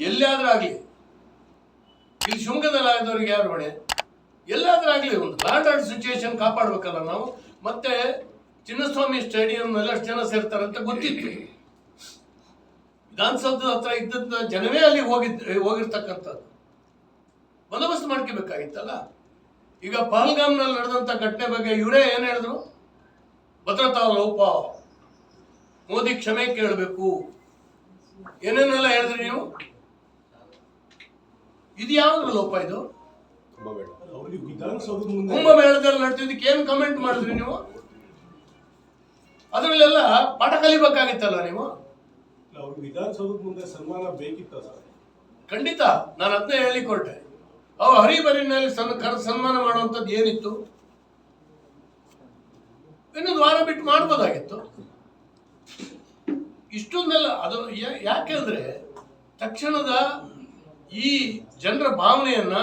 ಎಲ್ಲಾದ್ರೂ ಆಗಲಿ. ಇಲ್ಲಿ ಶೃಂಗದಲ್ಲಿ ಆದವ್ರಿಗೆ ಯಾರು ಹೊಣೆ? ಎಲ್ಲಾದರೂ ಆಗಲಿ ಒಂದು ಲ್ಯಾಂಡ್ ಆರ್ಡ್ ಸಿಚುಯೇಷನ್ ಕಾಪಾಡಬೇಕಲ್ಲ ನಾವು? ಮತ್ತೆ ಚಿನ್ನಸ್ವಾಮಿ ಸ್ಟೇಡಿಯಂ ಅಷ್ಟು ಜನ ಸೇರ್ತಾರೆ ಅಂತ ಗೊತ್ತಿತ್ತು. ವಿಧಾನಸೌಧದ ಹತ್ರ ಇದ್ದಂತ ಜನವೇ ಅಲ್ಲಿ ಹೋಗಿದ್ ಹೋಗಿರ್ತಕ್ಕಂಥದ್ದು. ಬಂದೋಬಸ್ತ್ ಮಾಡ್ಕೋಬೇಕಾಗಿತ್ತಲ್ಲ? ಈಗ ಪಹಲ್ಗಾಮ್ನಲ್ಲಿ ನಡೆದಂತ ಘಟನೆ ಬಗ್ಗೆ ಇವರೇ ಏನು ಹೇಳಿದ್ರು? ಭದ್ರತಾ ಲೋಪ. ಮೋದಿ ಕ್ಷಮೆ ಕೇಳಬೇಕು. ಏನೇನೆಲ್ಲ ಹೇಳಿದ್ರಿ ನೀವು? ಇದು ಯಾವ್ದ್ರ ಲೋಪ ಇದು? ಕುಂಭಮೇಳದಲ್ಲಿ ನಡೆದಿದ್ದಕ್ಕೆ ಏನ್ ಕಮೆಂಟ್ ಮಾಡಿದ್ರಿ ನೀವು? ಅದರಲ್ಲೆಲ್ಲ ಪಾಠ ಕಲಿಬೇಕಾಗಿತ್ತಲ್ಲ ನೀವು? ವಿಧಾನಸೌಧದ ಮುಂದೆ ಸನ್ಮಾನ ಬೇಕಿತ್ತ ಸರ್ ಖಂಡಿತ ನಾನು ಅದನ್ನೇ ಹೇಳಿಕೊಟ್ಟೆ. ಅವು ಹರಿಬರಿನಲ್ಲಿ ಸನ್ ಕರ್ ಸನ್ಮಾನ ಮಾಡುವಂಥದ್ದು ಏನಿತ್ತು? ಇನ್ನೊಂದು ವಾರ ಬಿಟ್ಟು ಮಾಡ್ಬೋದಾಗಿತ್ತು. ಇಷ್ಟೊಂದೆಲ್ಲ ಅದು ಯಾಕೆಂದ್ರೆ ತಕ್ಷಣದ ಈ ಜನರ ಭಾವನೆಯನ್ನ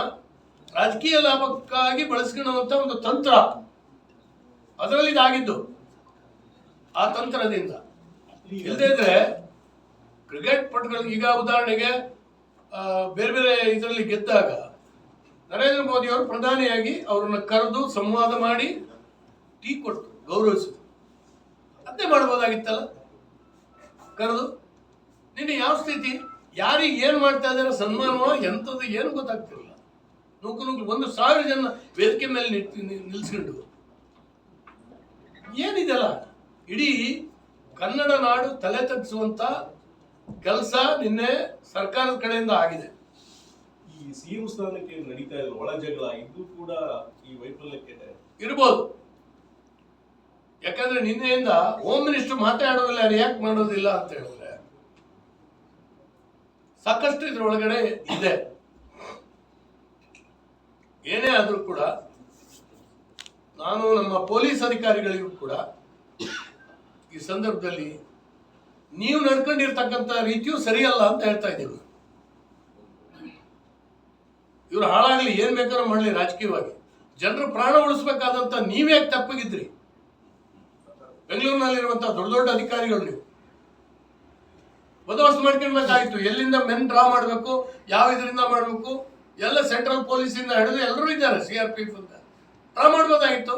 ರಾಜಕೀಯ ಲಾಭಕ್ಕಾಗಿ ಬಳಸ್ಕೊಳ್ಳುವಂತ ಒಂದು ತಂತ್ರ. ಅದರಲ್ಲಿ ಇದಾಗಿದ್ದು ಆ ತಂತ್ರದಿಂದ. ಇಲ್ಲದೇ ಇದ್ರೆ ಕ್ರಿಕೆಟ್ ಪಟುಗಳಿಗೆ ಈಗ ಉದಾಹರಣೆಗೆ ಬೇರೆ ಬೇರೆ ಇದರಲ್ಲಿ ಗೆದ್ದಾಗ ನರೇಂದ್ರ ಮೋದಿ ಅವರು ಪ್ರಧಾನಿಯಾಗಿ ಅವರನ್ನು ಕರೆದು ಸಂವಾದ ಮಾಡಿ ಟೀ ಕೊಟ್ಟು ಗೌರವಿಸಿದ್ರು. ಅದೇ ಮಾಡ್ಬೋದಾಗಿತ್ತಲ್ಲ ಕರೆದು, ನಿನ್ನೆ ಯಾವ ಸ್ಥಿತಿ? ಯಾರಿಗೆ ಏನು ಮಾಡ್ತಾ ಇದ್ದಾರೆ ಸನ್ಮಾನವೋ ಎಂಥದ್ದು ಏನು ಗೊತ್ತಾಗ್ತಿರಲಿಲ್ಲ ನೂಕು ನೂಕು ಒಂದು ಸಾವಿರ ಜನ ವೇದಿಕೆ ಮೇಲೆ ನಿಲ್ಸ್ಕೊಂಡು. ಏನಿದೆಲ್ಲ? ಇಡೀ ಕನ್ನಡ ನಾಡು ತಲೆ ತಗ್ಗಿಸುವಂತ ಕೆಲಸ ನಿನ್ನೆ ಸರ್ಕಾರದ ಕಡೆಯಿಂದ ಆಗಿದೆ. ಈ ಸಿಎಂ ಸ್ಥಾನಕ್ಕೆ ನಡೀತಾ ಇರೋ ಒಳ ಜಗಳ ಇದು ಕೂಡ ಈ ವೈಫಲ್ಯಕ್ಕೆ ಇರ್ಬೋದು. ಯಾಕಂದ್ರೆ ನಿನ್ನೆಯಿಂದ ಹೋಮ್ ಮಿನಿಸ್ಟರ್ ಮಾತಾಡೋದಿಲ್ಲ ರಿಯಾಕ್ಟ್ ಮಾಡೋದಿಲ್ಲ ಅಂತ ಹೇಳಿದ್ರೆ ಸಾಕಷ್ಟು ಇದರೊಳಗಡೆ ಇದೆ. ಏನೇ ಆದರೂ ಕೂಡ ನಾನು ನಮ್ಮ ಪೊಲೀಸ್ ಅಧಿಕಾರಿಗಳಿಗೂ ಕೂಡ ಈ ಸಂದರ್ಭದಲ್ಲಿ ನೀವು ನಡ್ಕೊಂಡಿರ್ತಕ್ಕಂಥ ರೀತಿಯೂ ಸರಿಯಲ್ಲ ಅಂತ ಹೇಳ್ತಾ ಇದ್ದೀವಿ ಇವ್ರು ಹಾಳಾಗ್ಲಿ, ಏನ್ ಬೇಕಾದ್ರೂ ಮಾಡಲಿ ರಾಜಕೀಯವಾಗಿ. ಜನರ ಪ್ರಾಣ ಉಳಿಸ್ಬೇಕಾದಂತ ನೀವೇ ತಪ್ಪಗಿದ್ರಿ? ಬೆಂಗಳೂರಿನಲ್ಲಿರುವಂತಹ ದೊಡ್ಡ ದೊಡ್ಡ ಅಧಿಕಾರಿಗಳು ನೀವು. ಬಂದೋಬಸ್ತ್ ಆಯ್ತು ಎಲ್ಲಿಂದ ಮೆನ್ ಡ್ರಾ ಮಾಡಬೇಕು, ಯಾವ ಇದರಿಂದ ಮಾಡಬೇಕು, ಎಲ್ಲ ಸೆಂಟ್ರಲ್ ಪೊಲೀಸಿಂದ ಹಿಡಿದು ಎಲ್ಲರೂ ಇದ್ದಾರೆ ಸಿ ಆರ್ ಪಿ ಎಫ್ ಅಂತ. ಡ್ರಾ ಮಾಡ್ಬೋದಾಗಿತ್ತು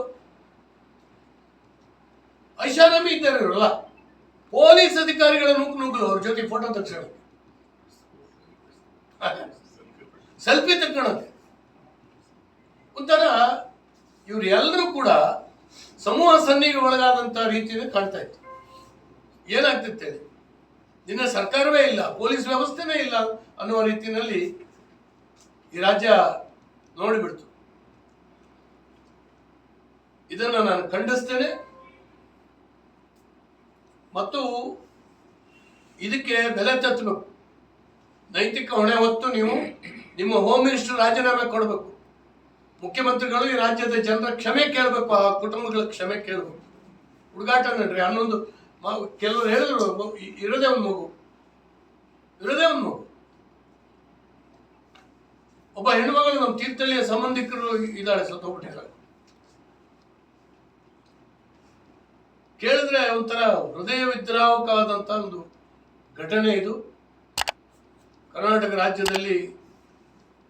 ಐಷಾರಾಮಿ ಇದ್ದಾರೆ ಇವರಲ್ಲ. ಪೊಲೀಸ್ ಅಧಿಕಾರಿಗಳ ನೂಕು ನೂಕಲು, ಅವ್ರ ಜೊತೆ ಫೋಟೋ ತಕ್ಷಣ ಸೆಲ್ಫಿ ತಕ್ಕೊಳ್ಳೋದು ಒಂಥರ ಇವರೆಲ್ಲರೂ ಕೂಡ ಸಮೂಹ ಸನ್ನಿಗೆ ಒಳಗಾದಂತ ರೀತಿಯಲ್ಲಿ ಕಾಣ್ತಾ ಇತ್ತು. ಏನಾಗ್ತಿತ್ತು ಹೇಳಿ? ನಿನ್ನ ಸರ್ಕಾರವೇ ಇಲ್ಲ, ಪೊಲೀಸ್ ವ್ಯವಸ್ಥೆನೇ ಇಲ್ಲ ಅನ್ನುವ ರೀತಿಯಲ್ಲಿ ಈ ರಾಜ್ಯ ನೋಡಿಬಿಡ್ತು. ಇದನ್ನ ನಾನು ಖಂಡಿಸ್ತೇನೆ. ಮತ್ತು ಇದಕ್ಕೆ ಬೆಲೆ ತತ್ತಬೇಕು ನೈತಿಕ ಹೊಣೆ ಹೊತ್ತು ನೀವು ನಿಮ್ಮ ಹೋಮ್ ಮಿನಿಸ್ಟರ್ ರಾಜೀನಾಮೆ ಕೊಡಬೇಕು. ಮುಖ್ಯಮಂತ್ರಿಗಳು ಈ ರಾಜ್ಯದ ಜನರ ಕ್ಷಮೆ ಕೇಳಬೇಕು, ಆ ಕುಟುಂಬಗಳ ಕ್ಷಮೆ ಕೇಳಬೇಕು. ಹುಡುಗಾಟ ನಡ್ರಿ, ಹನ್ನೊಂದು ಮ- ಕೆಲವರು ಹೇಳಿದ್ರು ಇರದೇ ಒಂದು ಮಗು. ಇರೋದೇ ಒಂದು ಮಗು. ಒಬ್ಬ ಹೆಣ್ಮಗಳು ನಮ್ಮ ತೀರ್ಥಳ್ಳಿಯ ಸಂಬಂಧಿಕರು ಇದ್ದಾಳೆ ಸತ್ತೋಗ್ಬಿಟ್ಟಿದ್ದಾಳೆ ಕೇಳಿದ್ರೆ ಒಂಥರ ಹೃದಯ ವಿದ್ರಾವಕವಾದಂಥ ಒಂದು ಘಟನೆ ಇದು. ಕರ್ನಾಟಕ ರಾಜ್ಯದಲ್ಲಿ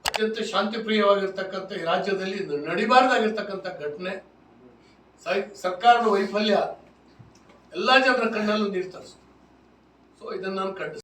ಅತ್ಯಂತ ಶಾಂತಿಪ್ರಿಯವಾಗಿರ್ತಕ್ಕಂಥ ಈ ರಾಜ್ಯದಲ್ಲಿ ನಡಿಬಾರ್ದಾಗಿರ್ತಕ್ಕಂಥ ಘಟನೆ. ಸರ್ಕಾರದ ವೈಫಲ್ಯ ಎಲ್ಲ ಜನರ ಕಣ್ಣಲ್ಲೂ ನೀರು ತರಿಸ್ತು. ಸೊ ಇದನ್ನು ನಾನು ಖಂಡಿಸ್ತೀನಿ.